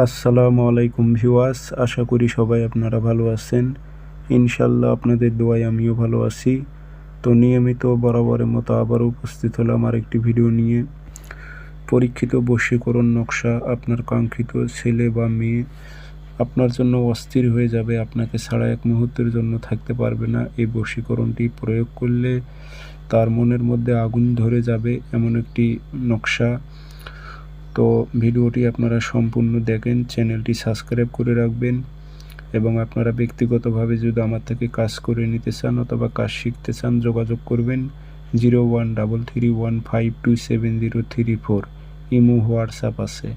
আসসালামু আলাইকুম ভিউয়ার্স, আশা করি সবাই আপনারা ভালো আছেন। ইনশাল্লাহ আপনাদের দোয়ায় আমিও ভালো আছি। তো নিয়মিত বরাবরের মতো আবারও উপস্থিত হলাম আর একটি ভিডিও নিয়ে। পরীক্ষিত বশীকরণ নকশা, আপনার কাঙ্ক্ষিত ছেলে বা মেয়ে আপনার জন্য অস্থির হয়ে যাবে, আপনাকে ছাড়া এক মুহূর্তের জন্য থাকতে পারবে না। এই বশীকরণটি প্রয়োগ করলে তার মনের মধ্যে আগুন ধরে যাবে, এমন একটি নকশা। তো ভিডিওটি আপনারা সম্পূর্ণ দেখেন, চ্যানেলটি সাবস্ক্রাইব করে রাখবেন এবং আপনারা ব্যক্তিগতভাবে যদি আমার থেকে কাজ করে নিতে চান অথবা কাজ শিখতে চান, যোগাযোগ করবেন zero one double three one five two seven zero three four. Imo, WhatsApp আছে।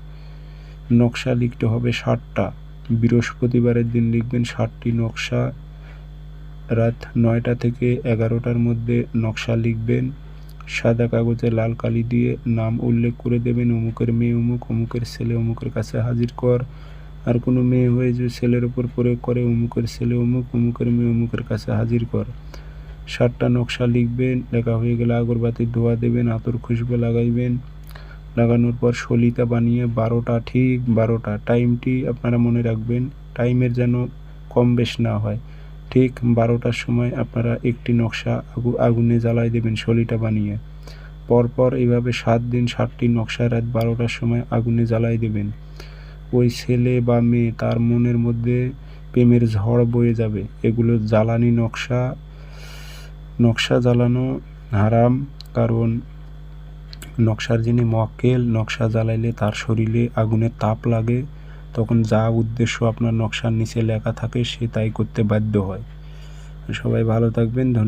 নকশা লিখতে হবে ষাটটা। বৃহস্পতিবারের দিন লিখবেন ষাটটি নকশা। রাত নয়টা থেকে এগারোটার মধ্যে নকশা লিখবেন। সাদা কাগজে লাল কালি দিয়ে নাম উল্লেখ করে দেবেন, অমুকের মেয়ে অমুক, অমুকের ছেলে অমুকের কাছে হাজির কর। আর কোনো মেয়ে হয়ে যে ছেলের উপর প্রয়োগ করে, অমুকের ছেলে অমুক, অমুকের মেয়ে অমুকের কাছে হাজির কর। সাতটা নকশা লিখবেন, লেখা হয়ে গেলে আগরবাতির ধোয়া দেবেন, আতর খুশবু লাগাইবেন। লাগানোর পর সলিতা বানিয়ে বারোটা, ঠিক বারোটা। টাইমটি আপনারা মনে রাখবেন, টাইমের যেন কম বেশ না হয়। ঠিক বারোটার সময় আপনারা একটি নকশা আগু, আগুনে জ্বালাই দেবেন সলিটা বানিয়ে। পরপর এইভাবে সাত দিন সাতটি নকশা রাত বারোটার সময় আগুনে জ্বালাই দেবেন। ওই ছেলে বা মেয়ে তার মনের মধ্যে প্রেমের ঝড় বয়ে যাবে। এগুলো জ্বালানি নকশা নকশা জ্বালানো হারাম, কারণ নকশার যিনি মক্কেল, নকশা জ্বালাইলে তার শরীরে আগুনের তাপ লাগে। তখন যা উদ্দেশ্য আপনার নকশার নিচে লেখা থাকে সে তাই করতে বাধ্য হয়। সবাই ভালো থাকবেন, ধন্যবাদ।